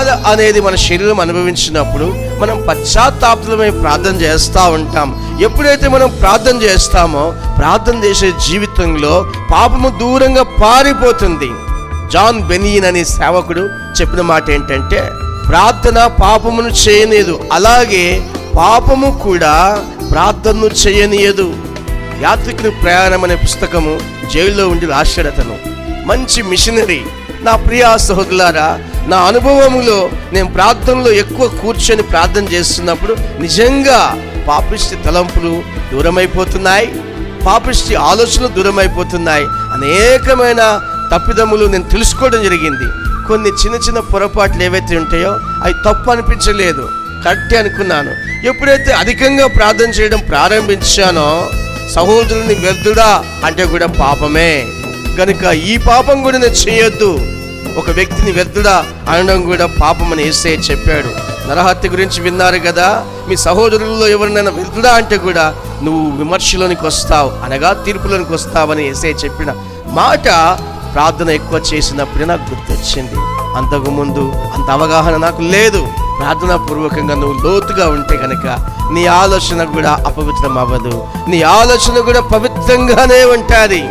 బాధ అనేది మన శరీరం అనుభవించినప్పుడు మనం పశ్చాత్తాపమే ప్రార్థన చేస్తూ ఉంటాం. ఎప్పుడైతే మనం ప్రార్థన చేస్తామో ప్రార్థన చేసే జీవితంలో పాపము దూరంగా పారిపోతుంది. జాన్ బెనియన్ అనే సేవకుడు చెప్పిన మాట ఏంటంటే ప్రార్థన పాపమును చేయనీయదు. అలాగే పాపము కూడా ప్రార్థనను చేయనీయదు. యాత్రికులు ప్రయాణం అనే పుస్తకము జైల్లో ఉండి రాశాడు అతను. మంచి మిషనరీ. నా ప్రియ సహోదరులారా నా అనుభవంలో నేను ప్రార్థనలో ఎక్కువ కూర్చొని ప్రార్థన చేస్తున్నప్పుడు నిజంగా పాపిష్టి తలంపులు దూరమైపోతున్నాయి పాపిష్టి ఆలోచనలు దూరమైపోతున్నాయి. అనేకమైన తప్పిదములు నేను తెలుసుకోవడం జరిగింది. కొన్ని చిన్న చిన్న పొరపాట్లు ఏవైతే ఉంటాయో అవి తప్పు అనిపించలేదు. కరెక్టే అనుకున్నాను. ఎప్పుడైతే అధికంగా ప్రార్థన చేయడం ప్రారంభించానో సహోదరుని వ్యర్థుడా అంటే కూడా పాపమే. కనుక ఈ పాపం కూడా నేను చేయొద్దు. ఒక వ్యక్తిని వ్యర్థుడా అనడం కూడా పాపం అని ఏసే చెప్పాడు. నరహత్య గురించి విన్నారు కదా? మీ సహోదరుల్లో ఎవరినైనా వ్యర్థుడా అంటే కూడా నువ్వు విమర్శలోనికి వస్తావు అనగా తీర్పులోనికి వస్తావని ఏసే చెప్పిన మాట ప్రార్థన ఎక్కువ చేసినప్పుడే నాకు గుర్తొచ్చింది. అంతకుముందు అంత అవగాహన నాకు లేదు. ప్రార్థనా పూర్వకంగా నువ్వు లోతుగా ఉంటే కనుక నీ ఆలోచన కూడా అపవిత్రం అవ్వదు నీ ఆలోచన కూడా పవిత్రంగానే ఉంటుంది.